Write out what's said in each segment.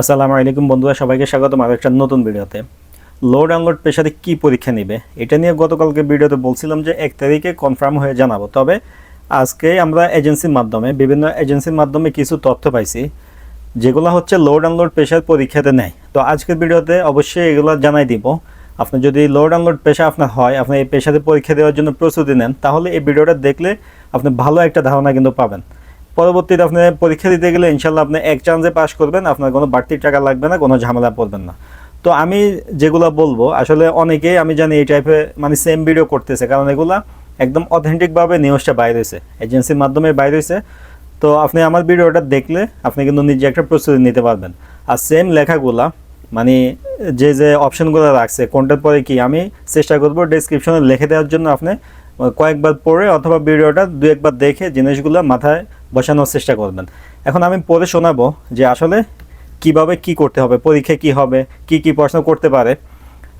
আসসালামু আলাইকুম বন্ধুরা, সবাইকে স্বাগতম আরও একটা নতুন ভিডিওতে। লোড আনলোড পেশাতে কি পরীক্ষা নেবে? এটা নিয়ে গতকালকে ভিডিওতে বলছিলাম যে এক তারিখে কনফার্ম হয়ে জানাব। তবে আজকে আমরা এজেন্সির মাধ্যমে, বিভিন্ন এজেন্সির মাধ্যমে কিছু তথ্য পাইছি, যেগুলো হচ্ছে লোড আনলোড পেশার পরীক্ষাতে নেয়। তো আজকের ভিডিওতে অবশ্যই এগুলো জানাই দিব। আপনি যদি লোড আনলোড পেশা আপনার হয়, আপনি এই পেশাতে পরীক্ষা দেওয়ার জন্য প্রস্তুতি নেন, তাহলে এই ভিডিওটা দেখলে আপনি ভালো একটা ধারণা কিন্তু পাবেন। পরবর্তীতে আপনি পরীক্ষা দিতে গেলে ইনশাল্লাহ আপনি এক চান্সে পাশ করবেন, আপনার কোনো বাড়তি টাকা লাগবে না, কোনো ঝামেলা পড়বেন না। তো আমি যেগুলো বলব, আসলে অনেকেই আমি জানি এই টাইপের মানে সেম ভিডিও করতেছে, কারণ এগুলা একদম অথেন্টিকভাবে নিউজটা বাইরে হয়েছে এজেন্সির মাধ্যমে বাইরে হয়েছে তো আপনি আমার ভিডিওটা দেখলে আপনি কিন্তু নিজে একটা প্রস্তুতি নিতে পারবেন। আর সেম লেখাগুলা মানে যে যে অপশনগুলো রাখছে কোনটার পরে কি, আমি চেষ্টা করব ডিসক্রিপশনে লিখে দেওয়ার জন্য আপনি কয়েকবার পড়ে অথবা ভিডিওটা দু একবার দেখে জিনিসগুলো মাথায় বসানোর চেষ্টা করবেন। এখন আমি পরে শোনাবো যে আসলে কীভাবে কি করতে হবে, পরীক্ষায় কি হবে, কি কি প্রশ্ন করতে পারে।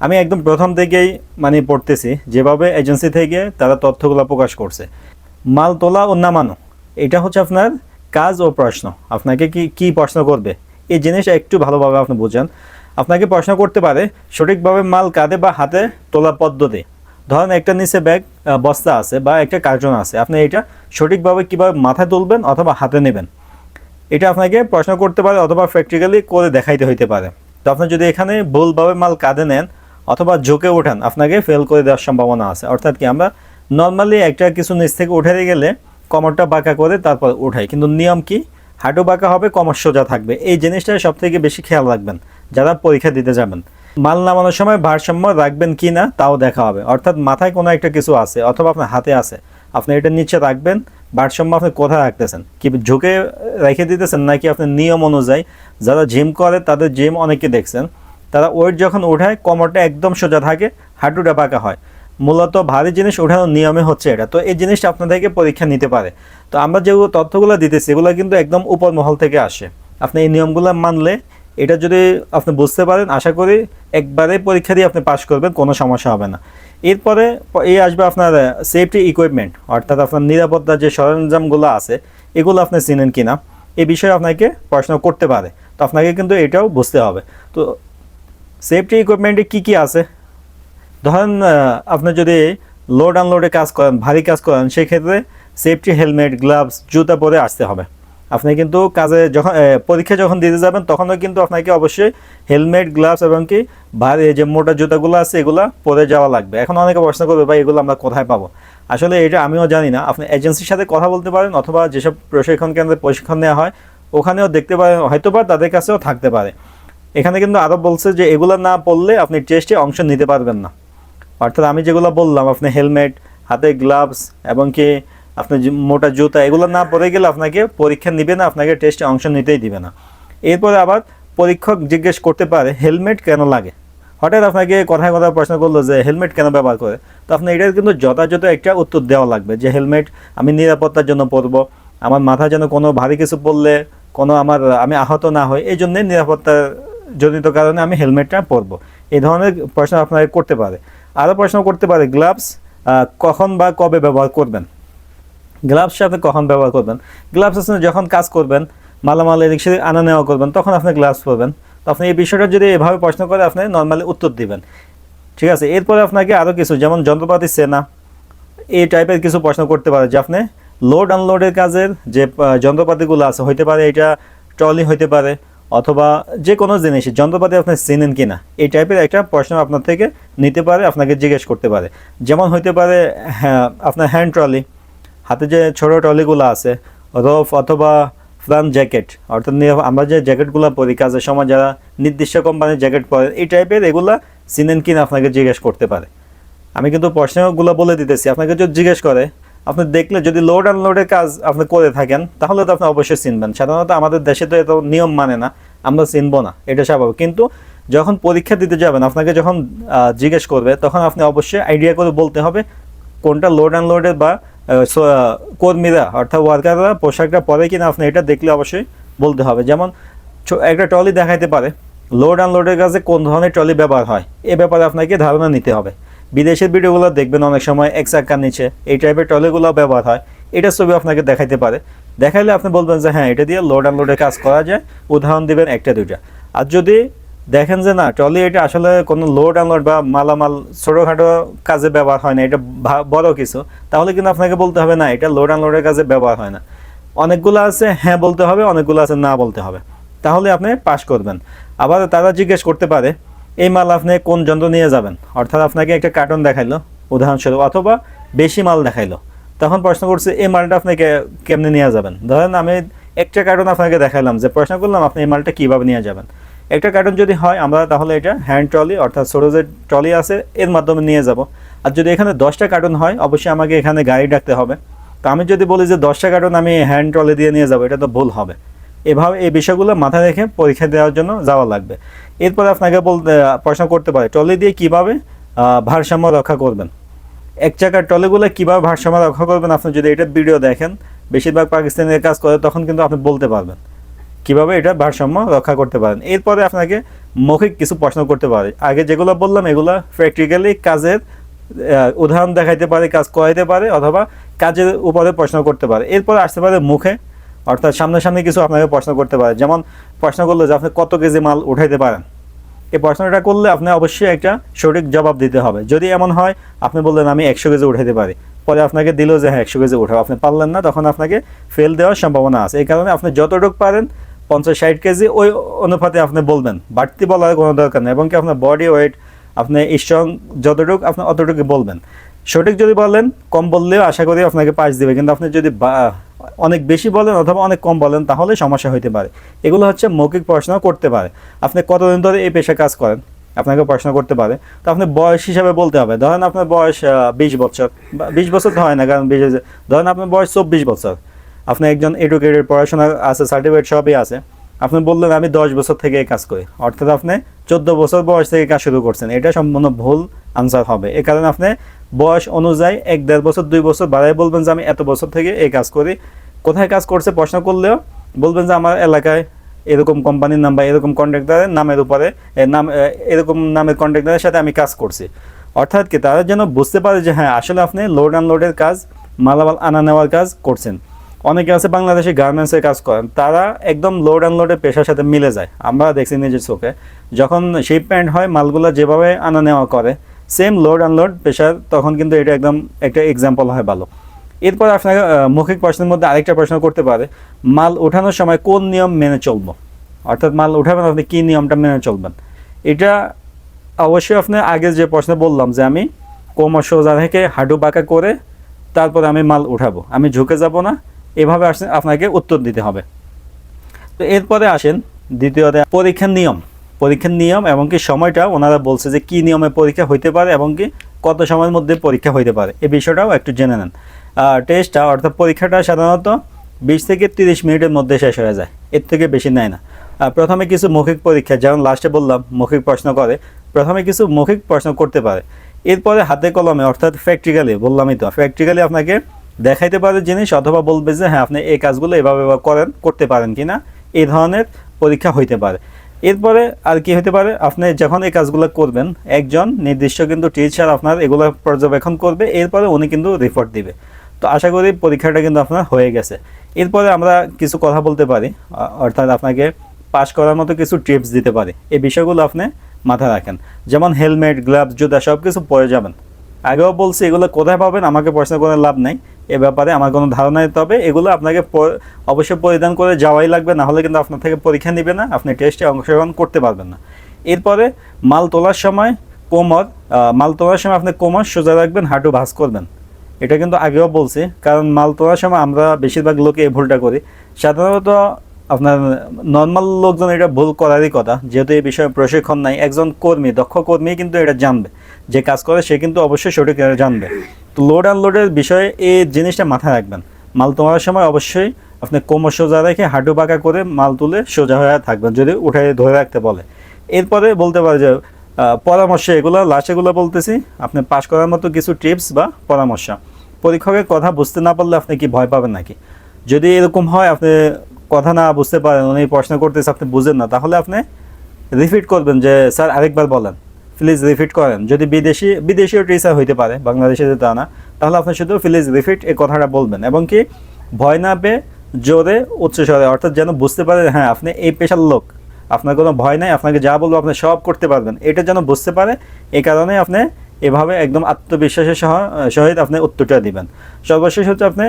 আমি একদম প্রথম থেকেই মানে পড়তেছি, যেভাবে এজেন্সি থেকে তারা তথ্যগুলো প্রকাশ করছে। মাল তোলা ও নামানো, এটা হচ্ছে আপনার কাজ ও প্রশ্ন। আপনাকে কি কি প্রশ্ন করবে? এই জিনিসটা একটু ভালোভাবে আপনি বুঝেন। আপনাকে প্রশ্ন করতে পারে সঠিকভাবে মাল কাঁধে বা হাতে তোলা পদ্ধতি। ধরেন একটা নিচে ব্যাগ বস্তা আছে বা একটা কার্টন আছে, আপনি এটা সঠিকভাবে কীভাবে মাথায় তুলবেন অথবা হাতে নেবেন? এটা আপনাকে প্রশ্ন করতে পারে অথবা প্র্যাকটিক্যালি করে দেখাইতে হইতে পারে। তো আপনি যদি এখানে ভুলভাবে মাল কাঁধে নেন অথবা ঝুঁকে ওঠান, আপনাকে ফেল করে দেওয়ার সম্ভাবনা আছে। অর্থাৎ কি আমরা নর্মালি একটা কিছু নিচ থেকে উঠে গেলে কমরটা বাঁকা করে তারপর উঠাই। কিন্তু নিয়ম কি? হাঁটু বাঁকা হবে, কমর সোজা থাকবে। এই জিনিসটা সব থেকে বেশি খেয়াল রাখবেন। যারা পরীক্ষা দিতে যাবেন। মাল নামানোর সময় ভারসাম্য রাখবেন কি না, তাও দেখা হবে। অর্থাৎ মাথায় কোনো একটা কিছু আছে, অথবা আপনার হাতে আছে। আপনি এটা নিচে রাখবেন, ভারসাম্য আপনি কোথায় রাখতেছেন? কি ঝুঁকে রেখে দিতেছেন নাকি আপনার নিয়ম অনুযায়ী? যারা জিম করে, তাদের জিম অনেকে দেখছেন, তারা ওয়েট যখন ওঠায় কোমরটা একদম সোজা থাকে, হাঁটুটা পাকা হয়। মূলত ভারী জিনিস ওঠানোর নিয়মে হচ্ছে এটা। তো এই জিনিসটা আপনাদেরকে পরীক্ষা নিতে পারে। তো আমরা যেগুলো তথ্যগুলো দিতেছি, এগুলো কিন্তু একদম উপর মহল থেকে আসে। আপনি এই নিয়মগুলো মানলে এটা যদি আপনি বুঝতে পারেন, আশা করি একবারে পরীক্ষা দিয়ে আপনি পাশ করবেন, কোনো সমস্যা হবে না। এরপরে এই আসবে আপনার সেফটি ইকুইপমেন্ট অর্থাৎ আপনার নিরাপত্তার যে সরঞ্জামগুলো আছে, এগুলো আপনি চিনেন কিনা এই বিষয়ে আপনাকে পড়াশোনা করতে পারে। তো আপনাকে কিন্তু এটাও বুঝতে হবে। তো সেফটি ইকুইপমেন্টে কী কী আছে? ধরেন আপনি যদি লোড আনলোডে কাজ করেন, ভারী কাজ করেন, সেক্ষেত্রে সেফটি হেলমেট গ্লাভস জুতা পরে আসতে হবে। আপনি কিন্তু কাজে যখন পরীক্ষা যখন দিতে যাবেন, তখনও কিন্তু আপনাকে অবশ্যই হেলমেট, গ্লাভস এবং কি ভারী যে মোটা জুতাগুলো আছে, এগুলো পরে যাওয়া লাগবে। এখন অনেকে প্রশ্ন করবে, ভাই, এগুলো আমরা কোথায় পাবো? আসলে এটা আমিও জানি না। আপনি এজেন্সির সাথে কথা বলতে পারেন, অথবা যেসব প্রশিক্ষণ কেন্দ্রে প্রশিক্ষণ নেওয়া হয়, ওখানেও দেখতে পারেন হয়তো বা তাদের কাছেও থাকতে পারে। এখানে কিন্তু আরও বলছে যে, এগুলো না পড়লে আপনি টেস্টে অংশ নিতে পারবেন না। অর্থাৎ আমি যেগুলো বললাম, আপনি হেলমেট, হাতে গ্লাভস এবং কি আপনি মোটা জুতা, এগুলো না পরে গেলে আপনাকে পরীক্ষা নিবে না, আপনাকে টেস্টে অংশ নিতেই দিবে না। এরপরে আবার পরীক্ষক জিজ্ঞেস করতে পারে হেলমেট কেন লাগে? হঠাৎ আপনাকে কথায় কথা প্রশ্ন করল যে হেলমেট কেন ব্যবহার করে? তো আপনি এটার কিন্তু যথাযথ একটা উত্তর দেওয়া লাগবে যে হেলমেট আমি নিরাপত্তার জন্য পরবো, আমার মাথায় যেন কোনো ভারী কিছু পড়লে, কোনো আমার, আমি আহত না হই, এই জন্যে নিরাপত্তা জনিত কারণে আমি হেলমেটটা পরবো। এই ধরনের প্রশ্ন আপনাকে করতে পারে। আরও প্রশ্ন করতে পারে গ্লাভস কখন বা কবে ব্যবহার করবেন? গ্লাভস সাথে কখন ব্যবহার করবেন? গ্লাভস যখন কাজ করবেন, মালামাল এদিক সেদিক আনা নেওয়া করবেন, তখন আপনি গ্লাভস পরবেন। তো আপনি এই বিষয়টা যদি এভাবে প্রশ্ন করে আপনি নর্মালি উত্তর দিবেন। ঠিক আছে? এরপরে আপনাকে আরও কিছু, যেমন যন্ত্রপাতি, সেনা, এই টাইপের কিছু প্রশ্ন করতে পারে যে আপনি লোড আনলোডের কাজের যে যন্ত্রপাতিগুলো আছে, হইতে পারে এটা ট্রলি হইতে পারে, অথবা যে কোনো জিনিস, যন্ত্রপাতি আপনি চেনেন কিনা, এই টাইপের একটা প্রশ্ন আপনার থেকে নিতে পারে, আপনাকে জিজ্ঞেস করতে পারে। যেমন হইতে পারে হ্যাঁ আপনার হ্যান্ড ট্রলি হাতে যে ছোটো ট্রলিগুলো আছে রফ অথবা ফ্রান জ্যাকেট, অর্থাৎ আমরা যে জ্যাকেটগুলো পরি, কাজের সময় যারা নির্দিষ্ট কোম্পানির জ্যাকেট পরে, এই টাইপের এগুলা চিনেন কিনা আপনাকে জিজ্ঞেস করতে পারে। আমি কিন্তু প্রশ্নগুলো বলে দিতেছি, আপনাকে যদি জিজ্ঞেস করে, আপনি দেখলে যদি লোড আনলোডের কাজ আপনি করে থাকেন, তাহলে তো আপনি অবশ্যই চিনবেন। সাধারণত আমাদের দেশে তো এত নিয়ম মানে না, আমরা চিনবো না, এটা স্বাভাবিক। কিন্তু যখন পরীক্ষা দিতে যাবেন, আপনাকে যখন জিজ্ঞেস করবে, তখন আপনি অবশ্যই আইডিয়া করে বলতে হবে কোনটা লোড আনলোডের বা কর্মীরা অর্থাৎ ওয়ার্কাররা পোশাকটা পরে কিনা আপনি এটা দেখলে অবশ্যই বলতে হবে। যেমন একটা ট্রলি দেখাইতে পারে। লোড আনলোডের কাছে কোন ধরনের ট্রলি ব্যবহার হয়? এ ব্যাপারে আপনাকে ধারণা নিতে হবে। বিদেশের ভিডিওগুলো দেখবেন অনেক সময় এক চাকার নিচে। এই টাইপের ট্রলিগুলো ব্যবহার হয়। এটা ছবি আপনাকে দেখাইতে পারে। দেখাইলে আপনি বলবেন যে হ্যাঁ এটা দিয়ে লোড আনলোডের কাজ করা যায়। উদাহরণ দেবেন একটা দুইটা। আর যদি দেখেন যে না, ট্রলি এটা আসলে কোনো লোড আনলোড বা মালামাল ছোটোখাটো কাজে ব্যবহার হয় না, এটা বড় কিছু। তাহলে কিন্তু আপনাকে বলতে হবে না, এটা লোড আনলোডের কাজে ব্যবহার হয় না। অনেকগুলো আছে হ্যাঁ বলতে হবে, অনেকগুলো আছে, না বলতে হবে। তাহলে আপনি পাশ করবেন। আবার তারা জিজ্ঞেস করতে পারে, এই মাল আপনি কোন যন্ত্র নিয়ে যাবেন? অর্থাৎ আপনাকে একটা কার্টন দেখাইলো, উদাহরণস্বরূপ, অথবা বেশি মাল দেখাইলো। তখন প্রশ্ন করছে, এই মালটা আপনাকে কেমনে নিয়ে যাবেন? ধরেন আমি একটা কার্টন আপনাকে দেখাইলাম, যে প্রশ্ন করলাম, আপনি এই মালটা কীভাবে নিয়ে যাবেন? একটা কার্টন যদি হয়, আমরা তাহলে এটা হ্যান্ড ট্রলি অর্থাৎ ছোটো যে ট্রলি আছে, এর মাধ্যমে নিয়ে যাব। আর যদি এখানে দশটা কার্টন হয়, অবশ্যই আমাকে এখানে গাড়ি ডাকতে হবে। তো আমি যদি বলি যে দশটা কার্টন আমি হ্যান্ড ট্রলি দিয়ে নিয়ে যাব, এটা তো ভুল হবে। এভাবে এই বিষয়গুলো মাথায় রেখে পরীক্ষা দেওয়ার জন্য যাওয়া লাগবে। এরপরে আপনাকে বলতে প্রশ্ন করতে পারে ট্রলি দিয়ে কীভাবে ভারসাম্য রক্ষা করবেন? এক চাকার ট্রলিগুলো কীভাবে ভারসাম্য রক্ষা করবেন? আপনি যদি এটা ভিডিও দেখেন, বেশিরভাগ পাকিস্তানের কাজ করে, তখন কিন্তু আপনি বলতে পারবেন। কীভাবে এটা ভারসাম্য রক্ষা করতে পারেন। এরপরে আপনাকে মৌখিক কিছু প্রশ্ন করতে পারে। আগে যেগুলো বললাম, এগুলো প্র্যাকটিক্যালি কাজের উদাহরণ দেখাইতে পারে, কাজ করাইতে পারে অথবা কাজের উপরে প্রশ্ন করতে পারে। এরপরে আসতে পারে মুখে, অর্থাৎ সামনাসামনি কিছু আপনাকে প্রশ্ন করতে পারে। যেমন প্রশ্ন করল যে আপনি কত কেজি মাল উঠাইতে পারেন। এই প্রশ্নটা করলে আপনি অবশ্যই একটা সঠিক জবাব দিতে হবে। যদি এমন হয়, আপনি বললেন, আমি একশো কেজি উঠাইতে পারি। পরে আপনাকে দিল যে হ্যাঁ একশো কেজি উঠাও। আপনি পারলেন না, তখন আপনাকে ফেল দেওয়ার সম্ভাবনা আছে। এই কারণে আপনি যতটুকু পারেন পঞ্চাশ ষাট কেজি, ওই অনুপাতে আপনি বলবেন। বাড়তি বলার কোনো দরকার নেই এবং কি আপনার বডি ওয়েট আপনি স্ট্রং যতটুকু, আপনি অতটুকু বলবেন। সঠিক যদি বলেন, কম বললেও আশা করি আপনাকে পাস দিবে, কিন্তু আপনি যদি অনেক বেশি বলেন অথবা অনেক কম বলেন, তাহলে সমস্যা হইতে পারে। এগুলো হচ্ছে মৌখিক প্রশ্ন করতে পারে। আপনি কতদিন ধরে এই পেশা কাজ করেন? আপনাকে প্রশ্ন করতে পারে। তো আপনি বয়স হিসাবে বলতে হবে। ধরেন আপনার বয়স বিশ বছর। বিশ বছর তো হয় না, কারণ বিশ, ধরেন আপনার বয়স চব্বিশ বছর। আপনি একজন এডুকেটেড পড়াশোনা আছে সার্টিফিকেট সবই আছে। আপনি বললেন, আমি দশ বছর থেকে কাজ করি। অর্থাৎ আপনি চোদ্দ বছর বয়স থেকে কাজ শুরু করছেন। এটা সম্পূর্ণ ভুল আনসার হবে। এ কারণে আপনি বয়স অনুযায়ী এক, দেড় বছর, দুই বছর বাড়াই বলবেন যে, আমি এত বছর থেকে এই কাজ করি। কোথায় কাজ করছে প্রশ্ন করলেও বলবেন যে, আমার এলাকায় এরকম কোম্পানির নাম বা এরকম কন্ট্রাক্টারের নামের উপরে নাম এরকম নামের কন্ট্রাক্টারের সাথে আমি কাজ করছি। অর্থাৎ কি তারা যেন বুঝতে পারে যে হ্যাঁ আসলে আপনি লোড আনলোডের কাজ, মালামাল আনা নেওয়ার কাজ করছেন। অনেকে আছে বাংলাদেশে গার্মেন্টসের কাজ করেন, তারা একদম লোড আনলোডের পেশার সাথে মিলে যায়। আমরা দেখছি নিজের চোখে, যখন শিপ প্যান্ট হয়, মালগুলো যেভাবে আনা নেওয়া করে সেম লোড আনলোড পেশার, তখন কিন্তু এটা একদম একটা এক্সাম্পল হয় ভালো। এরপর আপনাকে মৌখিক প্রশ্নের মধ্যে আরেকটা প্রশ্ন করতে পারে, মাল ওঠানোর সময় কোন নিয়ম মেনে চলবো? অর্থাৎ মাল উঠাবেন আপনি কী নিয়মটা মেনে চলবেন? এটা অবশ্যই আপনি আগে যে প্রশ্ন বললাম যে আমি কোমর সোজা থেকে হাঁটু বাঁকা করে তারপরে আমি মাল উঠাবো। আমি ঝুঁকে যাব না এভাবে আপনাকে উত্তর দিতে হবে। তো এরপরে আসেন দ্বিতীয়তে পরীক্ষার নিয়ম। পরীক্ষার নিয়ম এবং কি সময়টা ওনারা বলছে যে কি নিয়মে পরীক্ষা হইতে পারে এবং কি কত সময়ের মধ্যে পরীক্ষা হইতে পারে। এই বিষয়টাও একটু জেনে নেন। টেস্টটা অর্থাৎ পরীক্ষাটা সাধারণত বিশ থেকে তিরিশ মিনিটের মধ্যে শেষ হয়ে যায়। এর থেকে বেশি নেয় না। প্রথমে কিছু মৌখিক পরীক্ষা, যেমন লাস্টে বললাম, মৌখিক প্রশ্ন করে। প্রথমে কিছু মৌখিক প্রশ্ন করতে পারে। এরপরে হাতে কলমে, অর্থাৎ প্র্যাকটিক্যালি বললামই তো প্র্যাকটিক্যালি আপনাকে দেখাইতে পারে জিনিস অথবা বলবে যে হ্যাঁ আপনি এই কাজগুলো এভাবে করেন, করতে পারেন কি না এই ধরনের পরীক্ষা হইতে পারে। এরপরে আর কি হতে পারে? আপনি যখন এই কাজগুলো করবেন, একজন নির্দিষ্ট কিন্তু টিচার আপনার এগুলো পর্যবেক্ষণ করবে, এরপরে উনি কিন্তু রিপোর্ট দিবে। তো আশা করি পরীক্ষাটা কিন্তু আপনার হয়ে গেছে। এরপরে আমরা কিছু কথা বলতে পারি অর্থাৎ আপনাকে পাস করার মতো কিছু টিপস দিতে পারি। এই বিষয়গুলো আপনি মাথায় রাখেন। যেমন হেলমেট গ্লাভস জুতা সব কিছু পরে যাবেন। আগেও বলছি, এগুলো কোথায় পাবেন? আমাকে প্রশ্ন করে লাভ নাই। এ ব্যাপারে আমার কোনো ধারণা নেই। হবে এগুলো আপনাকে অবশ্যই পরিধান করে যাওয়াই লাগবে, না হলে কিন্তু আপনার থেকে পরীক্ষা নেবে না, আপনি টেস্টে অংশগ্রহণ করতে পারবেন না। এরপরে মাল তোলার সময় কোমর মাল তোলার সময় আপনি কোমর সোজা রাখবেন, হাঁটু ভাঁজ করবেন। এটা কিন্তু আগেও বলছি, কারণ মাল তোলার সময় আমরা বেশিরভাগ লোকে এই ভুলটা করি। সাধারণত আপনার নর্মাল লোকজন এটা ভুল করারই কথা, যেহেতু এই বিষয়ে প্রশিক্ষণ নাই, একজন কর্মী, দক্ষ কর্মী কিন্তু এটা জানবে। যে কাজ করে সে কিন্তু অবশ্যই সঠিক জানবে। তো লোড আনলোডের বিষয়ে এই জিনিসটা মাথায় রাখবেন। মাল তোলার সময় অবশ্যই আপনি কোমর সোজা রেখে হাঁটু বাঁকা করে মাল তুলে সোজা হয়ে থাকবেন, যদি উঠে ধরে রাখতে বলে। এরপরে বলতে পারে যে পরামর্শ এগুলো লাস্ট এগুলো বলতেছি। আপনি পাশ করার মতো কিছু টিপস বা পরামর্শ। পরীক্ষকের কথা বুঝতে না পারলে আপনি কি ভয় পাবেন নাকি? যদি এরকম হয়, আপনি কথা না বুঝতে পারেন, উনি প্রশ্ন করতেছে, আপনি বুঝেন না, তাহলে আপনি রিপিট করবেন যে, স্যার, আরেকবার বলেন। প্লিজ রিফিট করেন। যদি বিদেশি, বিদেশিও টিচার হইতে পারে বাংলাদেশে যে তা না, তাহলে আপনি শুধু প্লিজ রিফিট এই কথাটা বলবেন। এবং কি ভয় না পেয়ে জোরে উচ্চস্বরে অর্থাৎ যেন বুঝতে পারে হ্যাঁ আপনি এই পেশার লোক। আপনার কোনো ভয় নাই, আপনাকে যা বলব আপনি সব করতে পারবেন। এটা যেন বুঝতে পারে এই কারণে আপনি এভাবে একদম আত্মবিশ্বাসের সহ, সহিত আপনি উত্তরটা দিবেন। সর্বশেষ হচ্ছে আপনি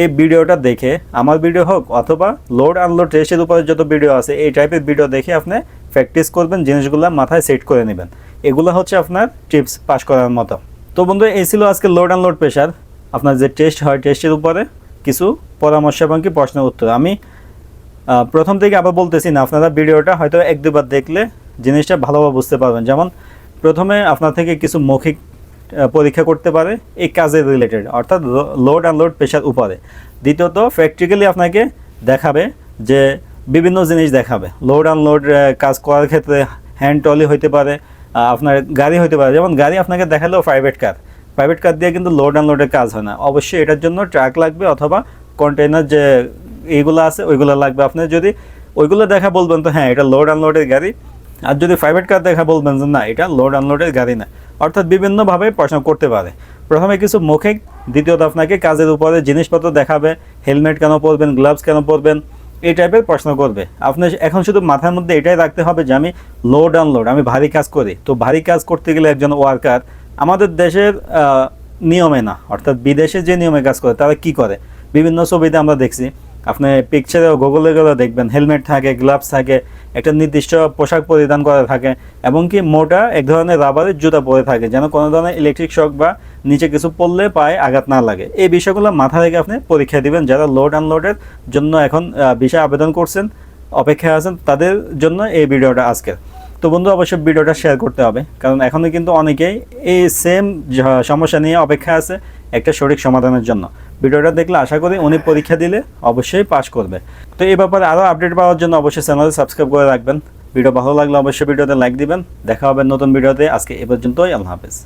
এই ভিডিওটা দেখে, আমার ভিডিও হোক অথবা লোড আনলোড টেস্টের উপরে যত ভিডিও আছে, এই টাইপের ভিডিও দেখে আপনি প্র্যাকটিস করবেন, জিনিসগুলো মাথায় সেট করে নেবেন। এগুলো হচ্ছে আপনার টিপস পাস করার মতো। তো বন্ধু, এই ছিল আজকে লোড আনলোড প্রেশার আপনার যে টেস্ট হয় টেস্টের উপরে কিছু পরামর্শ এবং কি প্রশ্নের উত্তর। আমি প্রথম থেকে আবার বলতেছি না, আপনারা ভিডিওটা হয়তো এক দুবার দেখলে জিনিসটা ভালোভাবে বুঝতে পারবেন। যেমন, প্রথমে আপনার থেকে কিছু মৌখিক পরীক্ষা করতে পারে, এই কাজের রিলেটেড অর্থাৎ লোড আনলোড প্রেশার উপরে। দ্বিতীয়ত প্র্যাকটিক্যালি আপনাকে দেখাবে যে বিভিন্ন জিনিস দেখাবে। লোড আনলোড কাজ করার ক্ষেত্রে হ্যান্ড টলি হইতে পারে আপনার গাড়ি হইতে পারে। যেমন গাড়ি আপনাকে দেখালেও প্রাইভেট কার প্রাইভেট কার দিয়ে কিন্তু লোড আনলোডের কাজ হয় না। অবশ্যই এটার জন্য ট্রাক লাগবে অথবা কন্টেনার যে এইগুলো আছে, ওইগুলো লাগবে। আপনি যদি ওইগুলো দেখা বলবেন তো হ্যাঁ এটা লোড আনলোডের গাড়ি। আর যদি প্রাইভেট কার দেখা বলবেন যে না, এটা লোড আনলোডের গাড়ি না। অর্থাৎ বিভিন্নভাবে প্রশ্ন করতে পারে। প্রথমে কিছু মৌখিক দ্বিতীয়ত আপনাকে কাজের উপরে জিনিসপত্র দেখাবে। হেলমেট কেন পরবেন গ্লাভস কেন পরবেন? এই টাইপের প্রশ্ন করবে। আপনি এখন শুধু মাথার মধ্যে এটাই রাখতে হবে যে আমি লোড আনলোড আমি ভারী কাজ করি। তো ভারী কাজ করতে গেলে একজন ওয়ার্কার আমাদের দেশের নিয়মে না, অর্থাৎ বিদেশে যে নিয়মে কাজ করে, তারা কি করে? বিভিন্ন ছবিতে আমরা দেখছি আপনি পিকচারে গুগলে গেলে দেখবেন হেলমেট থাকে গ্লাভস থাকে, একটা নির্দিষ্ট পোশাক পরিধান করা থাকে এবং কি মোটা এক ধরনের রাবারের জুতা পরে থাকে, যেন কোনো ধরনের ইলেকট্রিক শক বা নিচে কিছু পড়লে পায়ে আঘাত না লাগে। এই বিষয়গুলো মাথা রেখে আপনি পরীক্ষা দিবেন, যারা লোড আনলোডের জন্য এখন বিষয় আবেদন করছেন, অপেক্ষায় আছেন, তাদের জন্য এই ভিডিওটা আজকের। তো বন্ধু, অবশ্যই ভিডিওটা শেয়ার করতে হবে, কারণ এখনও কিন্তু অনেকেই এই সেম সমস্যা নিয়ে অপেক্ষা আছে। একটা সঠিক সমাধানের জন্য। ভিডিওটা দেখলে আশা করি উনি পরীক্ষা দিলে অবশ্যই পাশ করবে। তো এই ব্যাপারে আরও আপডেট পাওয়ার জন্য অবশ্যই চ্যানেলে সাবস্ক্রাইব করে রাখবেন। ভিডিও ভালো লাগলে অবশ্যই ভিডিওতে লাইক দিবেন। দেখা হবে নতুন ভিডিওতে। আজকে এ পর্যন্তই। আল্লাহ হাফেজ।